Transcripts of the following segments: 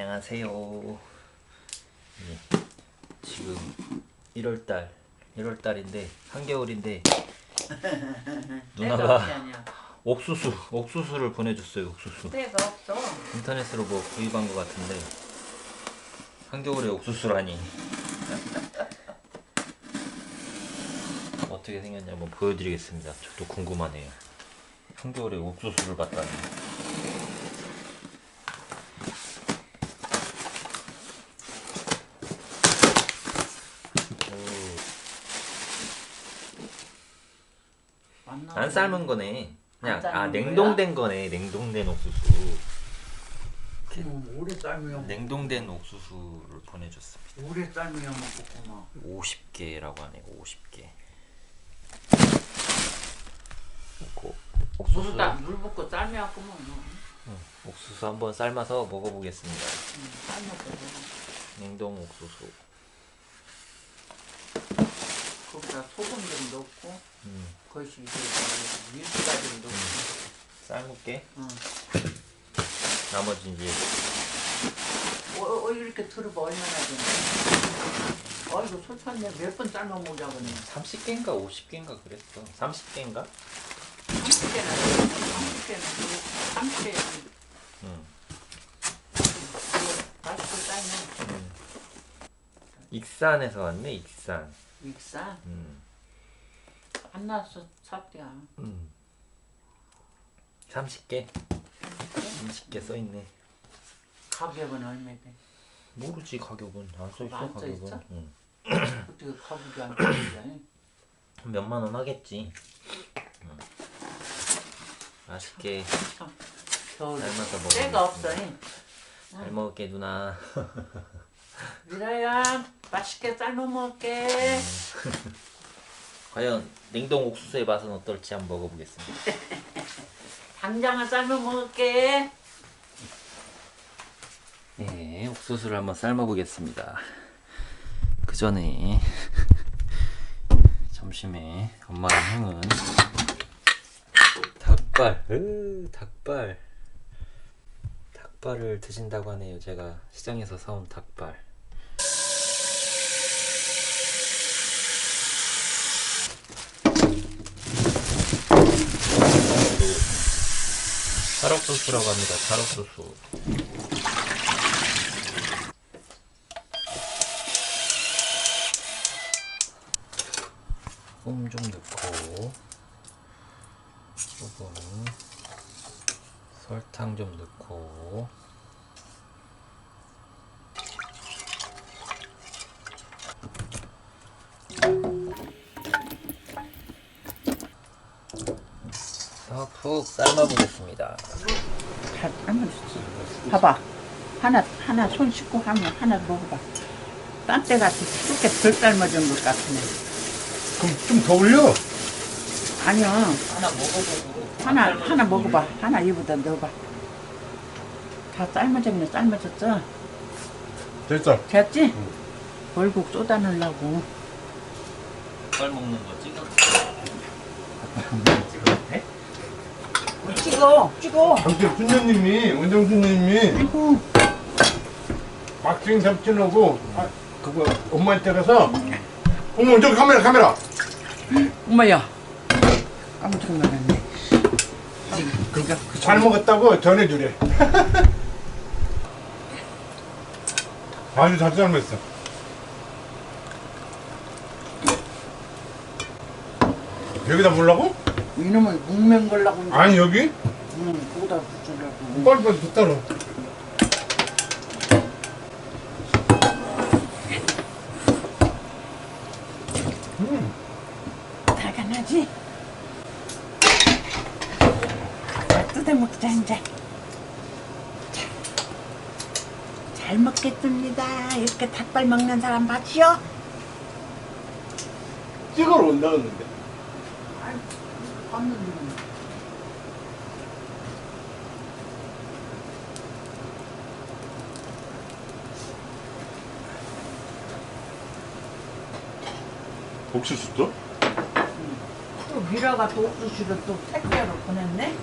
안녕하세요. 예, 지금 1월달 1월달인데 한겨울인데 누나가. 옥수수 옥수수를 보내줬어요. 옥수수 때가 없어. 인터넷으로 뭐 구입한 것 같은데 한겨울에 옥수수라니 어떻게 생겼냐 한번 보여드리겠습니다. 저도 궁금하네요. 한겨울에 옥수수를 봤다니. 안, 안 삶은 거네. 그냥 아? 냉동된 거네. 냉동된 옥수수. 음, 오래 삶으면 냉동된 옥수수를 보내줬습니다. 오래 삶으면 먹겠구나. 50개라고 하네요. 50개. 고- 물, 옥수수 다, 물 붓고 삶아갖고만 뭐. 응, 옥수수 한번 삶아서 먹어보겠습니다. 응. 냉동 옥수수. 거기다 소금 좀 넣고 음, 그것이 이제 밀가루 좀 넣고. 삶을게. 응. 나머지 이제 어, 어, 이렇게 들어봐 얼마나 되나. 어이구 솔찬데 몇번 삶아 먹자고 그네. 30개인가 50개인가 그랬어. 30개인가? 30개나 30개는 30개 응. 맛있게 삶면 음. 익산에서 왔네. 익산. 믹사 음. 안 나왔어 삽대야. 음. 30개. 30개 써 있네. 가격은 얼마대? 모르지 가격은 안 써 있어 안써 가격은. 있어? 응. 어떻게 가격이 안 되냐? 몇만 원 하겠지. 응. 맛있게 겨울 삶아서 먹어. 때가 없어. 잉. 잘 먹을게 누나. 미라야 맛있게 삶아 먹을게. 과연 냉동 옥수수의 맛은 어떨지 한번 먹어보겠습니다. 당장은 삶아 먹을게. 네, 옥수수를 한번 삶아 보겠습니다. 그 전에 점심에 엄마랑 형은 닭발, 으, 닭발, 닭발을 드신다고 하네요. 제가 시장에서 사온 닭발. 소스라고 합니다. 찰옥소스. 소금 좀 넣고 소금 설탕 좀 넣고 어, 푹 삶아보겠습니다. 잘 삶아줬어. 봐봐. 하나 하나 손 씻고 하면 하나 먹어봐. 딴때 같이 쑥게 덜 삶아진 것 같으네. 그럼 좀 더 올려. 아니야. 하나 먹어보고 하나 하나 먹어봐. 하나 입에다 넣어봐. 다 삶아졌네. 삶아졌어. 됐어. 됐지? 얼국 쏟아내려고. 닭발 먹는 거 찍어. 찍어, 원정 순녀님이 아이고, 박수인 삼촌하고 아, 그거 엄마한테 가서 어머 저기 카메라 카메라. 엄마야. 깜짝 놀랐네. 그거 잘 먹었다고 전해주래. 아주 잘 삶았어. 여기다 물라고? 이놈을 묵면 걸라고. 아니 여기? 응, 거기다 붙이려고. 빨리빨리. 음? 뜯어 먹자 이제. 잘 먹겠습니다. 이렇게 닭발 먹는 사람 봤지요? 찍으러 온다 그러는데. 봤는데. 옥수수도? 또 미라가 또 옥수수를 또 택배로 보냈네?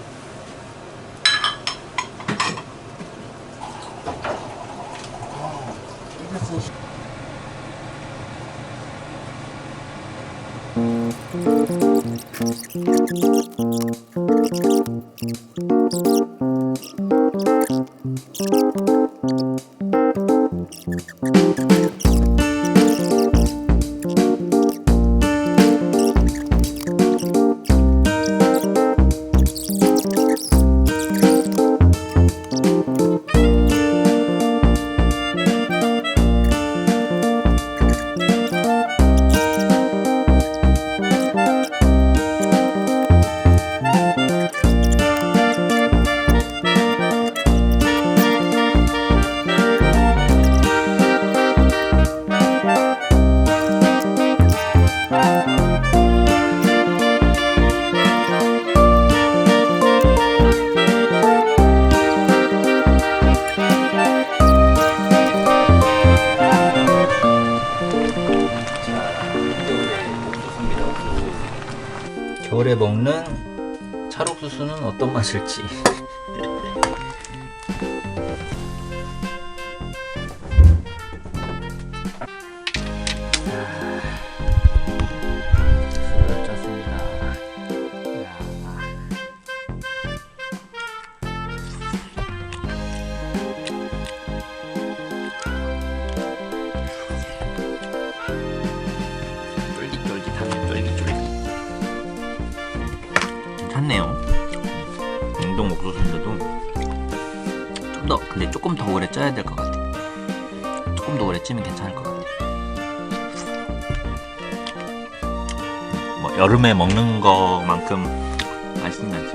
Thank 겨울에 먹는 찰옥수수는 어떤 맛일지. 괜찮네요. 냉동 옥수수인데도 좀 더 근데 조금 더 오래 쪄야 될 것 같아. 조금 더 오래 찌면 괜찮을 것 같아. 뭐 여름에 먹는 거만큼 맛있는 게